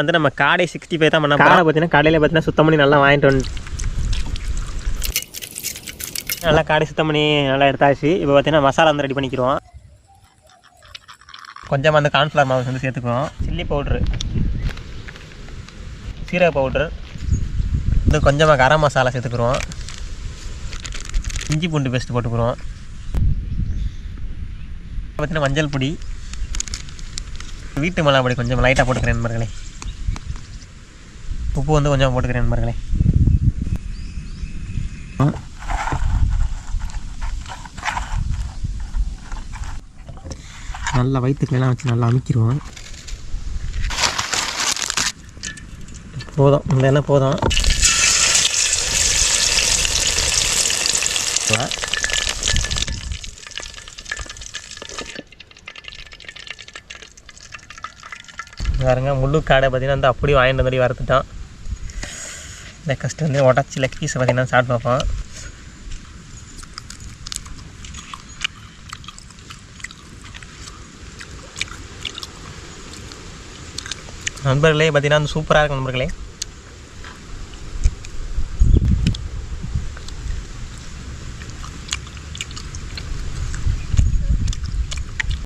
வந்து நம்ம காடை சிக்ஸ்டி ஃபைவ் தான் பண்ண காடை பார்த்தீங்கன்னா கடையில் பார்த்தீங்கன்னா சுத்தம் பண்ணி நல்லா வாங்கிட்டு வந்து நல்லா காடை சுத்தம் பண்ணி நல்லா எடுத்தாச்சு. இப்போ பார்த்தீங்கன்னா மசாலா வந்து ரெடி பண்ணிக்கிறோம் கொஞ்சமாக அந்த கார்ன்ஃப்ளவர் மாவு வந்து சேர்த்துக்குவோம். சில்லி பவுட்ரு சீரக பவுட்ரு இது கொஞ்சமாக கரம் மசாலா சேர்த்துக்குறோம் இஞ்சி பூண்டு பேஸ்ட் போட்டுக்கிறோம் பார்த்தீங்கன்னா மஞ்சள் பொடி வீட்டு மிளகா பொடி கொஞ்சம் லைட்டாக போட்டுக்கிறேன் நண்பர்களே. உப்பு வந்து கொஞ்சம் போட்டுக்கிறேன் நண்பர்களே. நல்லா வயிற்றுக்கெல்லாம் வச்சு நல்லா அமைக்கிடுவோம். போதும் இந்த எண்ணெய் போதும். பாருங்க முள்ளு காடை பார்த்தீங்கன்னா வந்து அப்படியே வாங்கிட்டு வந்து வரத்துட்டான் இந்த கஷ்டம் வந்து உடச்சி லெக் பீஸை பார்த்தீங்கன்னா சாப்பிட்டு பார்ப்போம். நண்பர்களே பார்த்தீங்கன்னா சூப்பராக இருக்கும் நண்பர்களே.